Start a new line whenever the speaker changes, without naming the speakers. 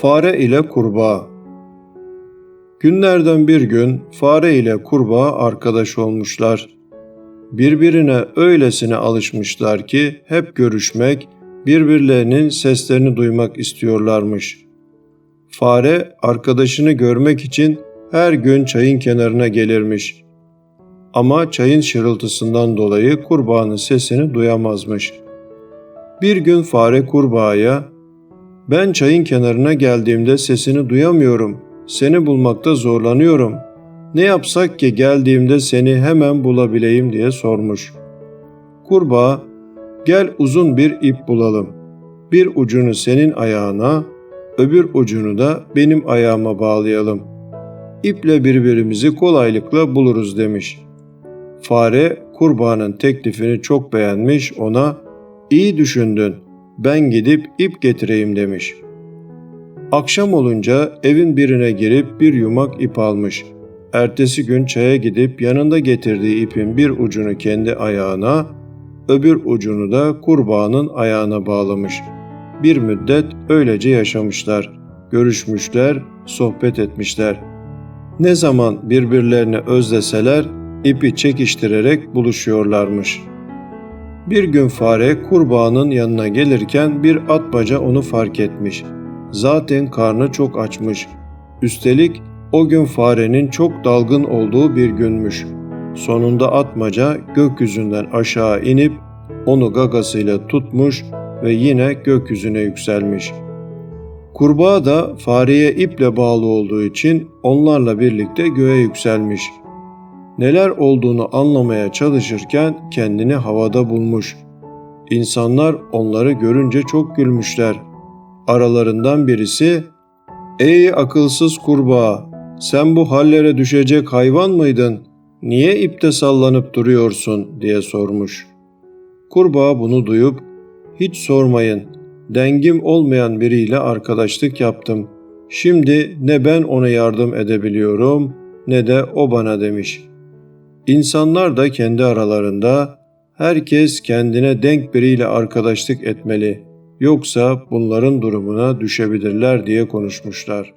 Fare ile Kurbağa Günlerden bir gün fare ile kurbağa arkadaş olmuşlar. Birbirine öylesine alışmışlar ki hep görüşmek, birbirlerinin seslerini duymak istiyorlarmış. Fare arkadaşını görmek için her gün çayın kenarına gelirmiş. Ama çayın şırıltısından dolayı kurbağanın sesini duyamazmış. Bir gün fare kurbağaya ben çayın kenarına geldiğimde sesini duyamıyorum. Seni bulmakta zorlanıyorum. Ne yapsak ki geldiğimde seni hemen bulabileyim diye sormuş. Kurbağa, gel uzun bir ip bulalım. Bir ucunu senin ayağına, öbür ucunu da benim ayağıma bağlayalım. İple birbirimizi kolaylıkla buluruz demiş. Fare kurbağanın teklifini çok beğenmiş ona iyi düşündün ben gidip ip getireyim demiş. Akşam olunca evin birine girip bir yumak ip almış. Ertesi gün çaya gidip yanında getirdiği ipin bir ucunu kendi ayağına, öbür ucunu da kurbağanın ayağına bağlamış. Bir müddet öylece yaşamışlar. Görüşmüşler, sohbet etmişler. Ne zaman birbirlerini özleseler ipi çekiştirerek buluşuyorlarmış. Bir gün fare kurbağanın yanına gelirken bir atmaca onu fark etmiş. Zaten karnı çok açmış. Üstelik o gün farenin çok dalgın olduğu bir günmüş. Sonunda atmaca gökyüzünden aşağı inip onu gagasıyla tutmuş ve yine gökyüzüne yükselmiş. Kurbağa da fareye iple bağlı olduğu için onlarla birlikte göğe yükselmiş. Neler olduğunu anlamaya çalışırken kendini havada bulmuş. İnsanlar onları görünce çok gülmüşler. Aralarından birisi "Ey akılsız kurbağa, sen bu hallere düşecek hayvan mıydın? Niye ipte sallanıp duruyorsun?" diye sormuş. Kurbağa bunu duyup "Hiç sormayın. Dengim olmayan biriyle arkadaşlık yaptım. Şimdi ne ben ona yardım edebiliyorum ne de o bana." demiş. İnsanlar da kendi aralarında herkes kendine denk biriyle arkadaşlık etmeli. Yoksa bunların durumuna düşebilirler diye konuşmuşlar.